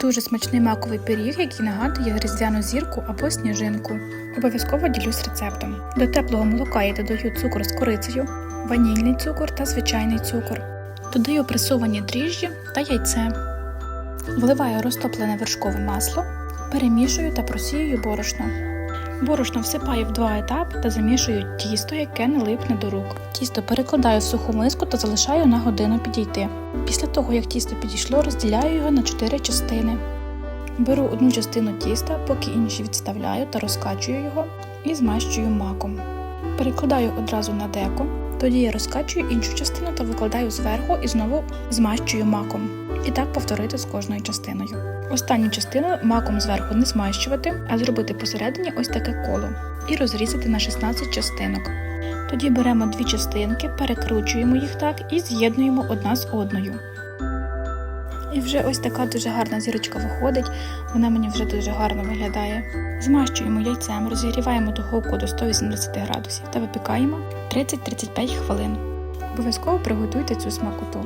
Дуже смачний маковий пиріг, який нагадує різдвяну зірку або сніжинку. Обов'язково ділюсь рецептом. До теплого молока я додаю цукор з корицею, ванільний цукор та звичайний цукор. Додаю пресовані дріжджі та яйце. Вливаю розтоплене вершкове масло, перемішую та просіюю борошно. Борошно всипаю в два етапи та замішую тісто, яке не липне до рук. Тісто перекладаю в суху миску та залишаю на годину підійти. Після того, як тісто підійшло, розділяю його на 4 частини. Беру одну частину тіста, поки інші відставляю та розкачую його і змащую маком. Перекладаю одразу на деко, тоді я розкачую іншу частину та викладаю зверху і знову змащую маком. І так повторити з кожною частиною. Останню частину маком зверху не змащувати, а зробити посередині ось таке коло і розрізати на 16 частинок. Тоді беремо дві частинки, перекручуємо їх так і з'єднуємо одна з одною. І вже ось така дуже гарна зірочка виходить, вона мені вже дуже гарно виглядає. Змащуємо яйцем, розігріваємо духовку до 180 градусів та випікаємо 30-35 хвилин. Обов'язково приготуйте цю смакоту.